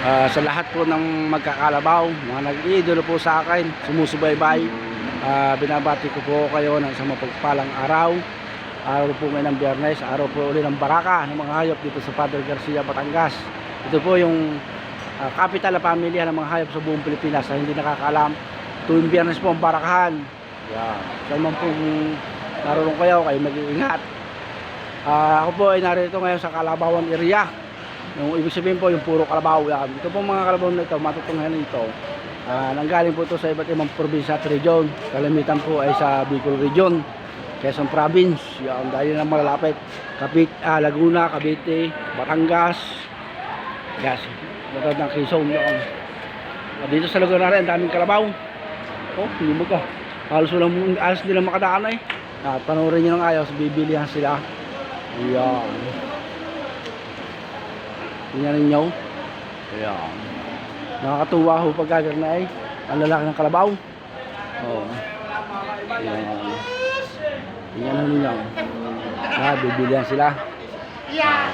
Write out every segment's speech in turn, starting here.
Ah, sa lahat po ng magkakalabaw, mga nag-iidolo po sa akin, sumusubaybay. Ah, binabati ko po kayo ng isang mapagpalang araw. Araw po ngayon ng biyernes, araw po uli ng baraka ng mga hayop dito sa Padre Garcia, Batangas. Ito po yung ah, capital na pamilya ng mga hayop sa buong Pilipinas sa hindi nakakaalam. Tuwing biyernes po ang barakahan. Yeah. Saan man po naroon kayo, kayo mag-iingat. Ah, ako po ay narito ngayon sa Kalabawan area. Yung ibig sabihin po yung puro kalabaw yan. Ito po mga kalabaw na ito, matutunghayan nito. Ah, nanggaling po ito sa iba't ibang probinsya at region. Kalimitan po ay sa Bicol region, Quezon province. Yan, dahil na malalapit. Kapit, ah, Laguna, Cavite, Batangas. Yes, matawag ng Quezon. Yan. Ah, dito sa lugar na rin, ang daming kalabaw. Oh, hindi mo ka. Halos walang, halos nila makadaan eh. At panoorin nyo ng ayos, bibilihan sila. Yan. Tingnan ninyo. Ayan. Nakakatuwa ho pag na ay. Ang lalaki ng kalabaw. Oo. Ayan. Tingnan ninyo. Ah, bibilihan sila. Ayan.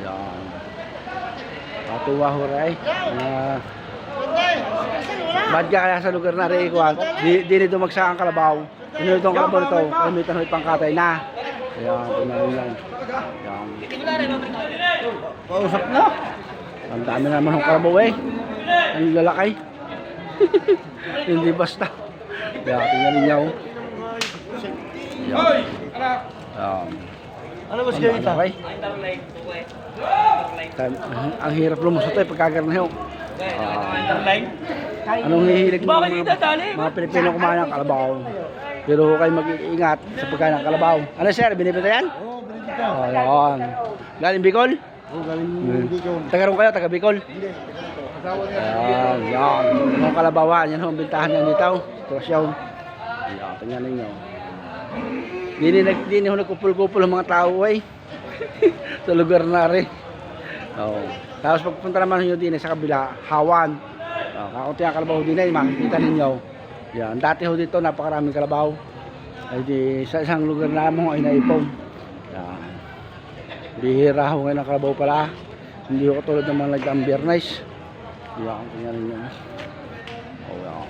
Ayan. Nakakatuwa ho rin. Ah, Ba't ka kaya sa lugar na rin? Di, di nito magsa ang kalabaw. Ano itong kalabaw nito? Kalimitan ho pangkatay na. Ayan, tingnan lang. Ayan. Pausap na. Ang dami naman ng kalabaw eh. Ang lalaki. Hindi basta. Ayan, tingnan ninyo. Ayan. Ayan. Ano ba siya ita? malaki. Tan- Ang hirap lumusot eh pagkagarnayo. Anong hihilig mo Bakit mga, itadali? mga Pilipino kumain ng kalabaw? Pero huwag kayo mag-iingat sa pagkain ng kalabaw. Ano sir, binibenta yan? Oo, binili ka. Oh, yan. Galing Bicol? Oo, galing ko. Taga ron kayo, taga Bicol? Hindi, asawa niya. Yan, yan. Yung kalabawan, yan ang bintahan niya dito. Sitwasyon. Yan, tingnan ninyo. Dini nag dini ho nagkupul-kupul ang mga tao ay. sa lugar na rin. Oo. Tapos pagpunta naman niyo din sa kabila, Hawan. Oh, kakunti ang kalabaw din ay makikita ninyo. Yan, dati ho dito napakaraming kalabaw. Ay di sa isang lugar na mo ay naipon. Yan. Bihira ho ngayon ang kalabaw pala. Hindi ko tulad ng mga nagdaang biyernes. Yan, tingnan ninyo. Oh, yan.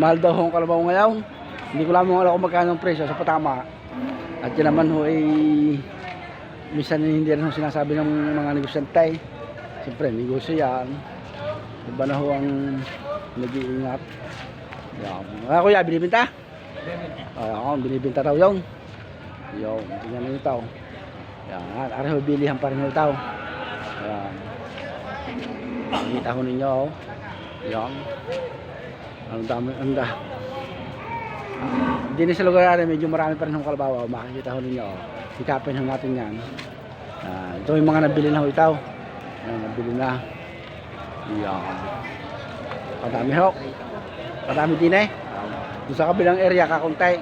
Mahal daw ho ang kalabaw ngayon. Hindi ko lamang alam kung magkano ang presyo sa patama. At yan naman ho ay minsan hindi rin ho sinasabi ng mga negosyante. Siyempre, negosyo yan. Iba na ho ang nag-iingat. Yan. Ah, kuya, binibinta? Ah, ako, binibinta daw yung. Yung, tingnan nyo ito. Yan, areho bilihan pa rin ito. Yan. Nakita ko ninyo, oh. Yan. Ang dami, ang da. Hindi na sa lugar natin, medyo marami pa rin ng kalabaw. oh. Makikita ko ninyo, oh. Sikapin ho natin yan. Ah, ito yung mga nabili na ho itaw. Yan, nabili na. Yan. Padami ho. Padami din eh. Doon sa kabilang area, kakuntay.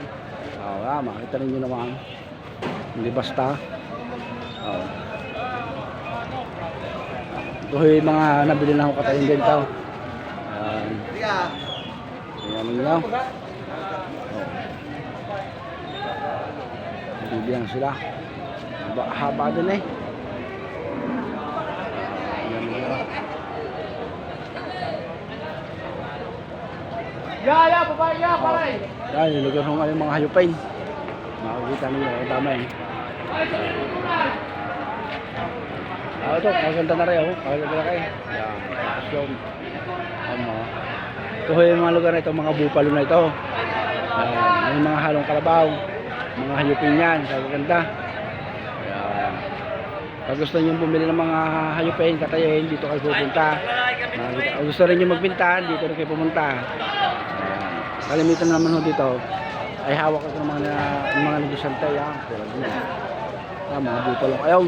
Oh, ah, makita ninyo naman. Hindi basta. Oh. Ito yung mga nabili na ho katayin din ito. Yan. Ayan ninyo. Oh. Bibilang sila. Haba, haba din eh. Ayan ninyo. Yaya, babae ya, paray. Yan, yung lugar ng mga hayupin. Makikita ninyo, ang dami. Ah, ito, maganda na rin, oh. Maganda na kayo. Yan, tapos yung, ano, ito yung mga lugar na ito, mga bupalo na ito. Yan, yung mga halong kalabaw, mga hayupin yan, kagaganda. Yan. Pag gusto nyo bumili ng mga hayupin, katayin, dito kayo pupunta. Pag gusto rin nyo magbinta, dito rin kayo pumunta. Kalimitan naman ho dito ay hawak ako ng mga ng mga negosyante yan. Tulad nyo. Ah, mga bupalo kayo.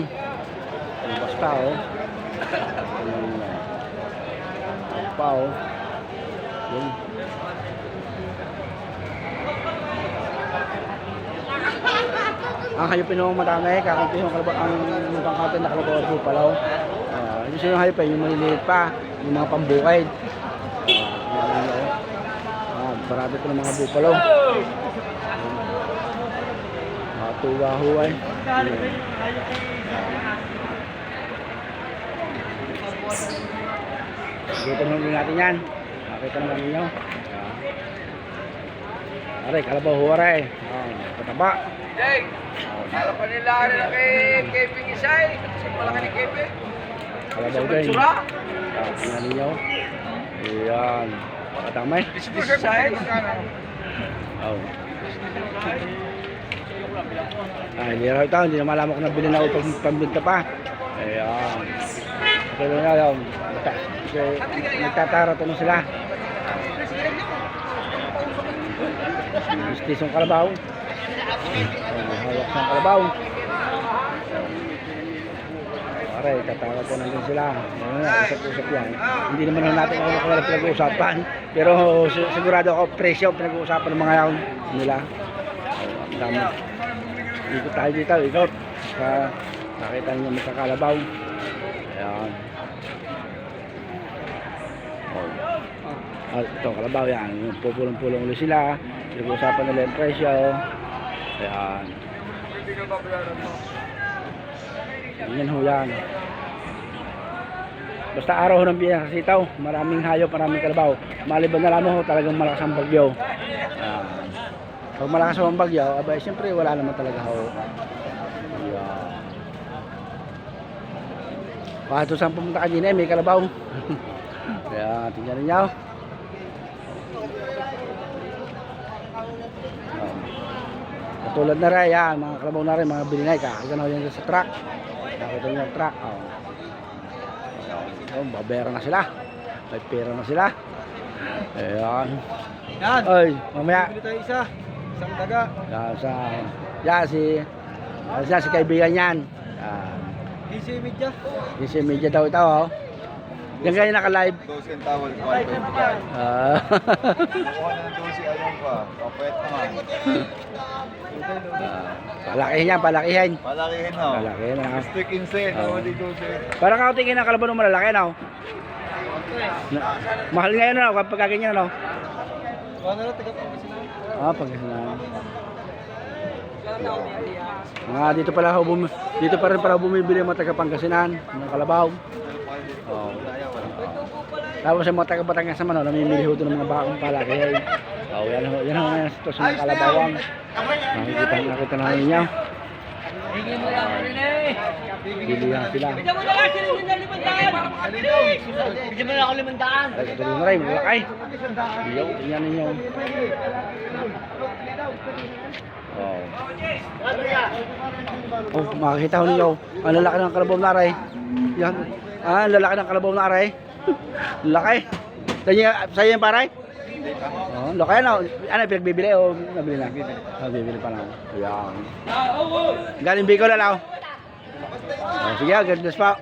Ang basta oh. Ayan. Ang pa oh. Yun. Ang hayupin ho madami, kakunti ho ang ang pangkatin na kalabang bupalo. Ah, yung sino hayupin, yung maliliit pa, yung mga pambukid. Ah. Ah, marami ko ng mga bupalo. Mga tuwa ho ay. Dito naman natin yan. Makita naman ninyo. Aray, kalabaw ho aray. Oh, pataba. Jake, para pa nila na kay Kevin Isay. Malaki ni Kevin. Kalabaw Sa din. Bansura. Ah, Tingnan ninyo. Ayan. Pakatamay. Bisbis Isay. Oh. Ay, hindi raw ito. Hindi na malaman kung nabili na upang pambinta pa. Ayan. Pero na yun. Nagta- kasi Nagtatarato na sila. Istisong kalabaw. Hawak sa kalabaw. Pare, tatarato na din sila. Ayan na, usap-usap yan. Hindi naman na natin ako nakalala pinag-uusapan. Pero si- sigurado ako presyo pinag-uusapan ng mga yaon nila. Ang dami. Ikot tayo dito, ikot. Sa nakita niyo may kakalabaw. Ayan. Oh. Ah, ito, kalabaw yan. Pupulong-pulong ulit sila. Pinag-uusapan nila yung presyo. Ayan. Yan ho yan. Basta araw ho ng biyernes sitaw, maraming hayop, maraming kalabaw. Maliban na lamang ho talagang malakas ang bagyo. Ayan. Pag malakas ho ang bagyo, abay siyempre wala naman talaga ho. Ayan. Kahit saan pumunta ka din eh, may kalabaw. Ayan, tingnan ninyo. Katulad na rin, yan, mga kalabaw na rin, mga bilinay, kakaganaw yan sa truck. Nakita niyo yung truck, oh. Oh, babera na sila. May pera na sila. Ayan. Yan. Ay, mamaya. Bili tayo isa. Isang daga. Yan, sa, yan si, yan si kaibigan yan. Yan. DC Media. Si media daw ito, oh. Yan kayo naka-live. Dosi ang tawal ko. Ay, Ah. Kukuha na ng dosi. Alam pa. Kapwet naman. Ah, palakihin yan, palakihin. Palakihin na. Palakihin na. Stick insane. Oh. di dosi. Parang ako tingin ng ng malalaki, no? Na, mahal ngayon, no? Kapag ganyan, no? Ano na taga Pangasinan? Ah, pag na. Mga dito pala ako bum dito pa rin pala bumibili mga taga Pangasinan ng kalabaw. Oh. Tapos sa mga taga Batangas naman, no, namimili ho doon ng mga bakong palaki. Oh, yan ho, yan ho ang sitwasyon ng kalabawang. Nakikita, nakita na ninyo. Bilihan sila. Bigyan mo na lang sila ng limandaan. Bigyan mo na ako limandaan. Ay, katuloy na rin, malaki. Iyo, tingnan ninyo. Oh. Oh, makikita ko ninyo. Ang lalaki ng kalabaw na aray. Yan. Ah, ang lalaki ng kalabaw na Laki. Sa'yo, sa'yo yung paray? Oh, laki ano? Ano, pinagbibili o nabili na? Ah, bibili pa lang. Yan. Galing Bicol na lang. Oh, sige, gandos pa.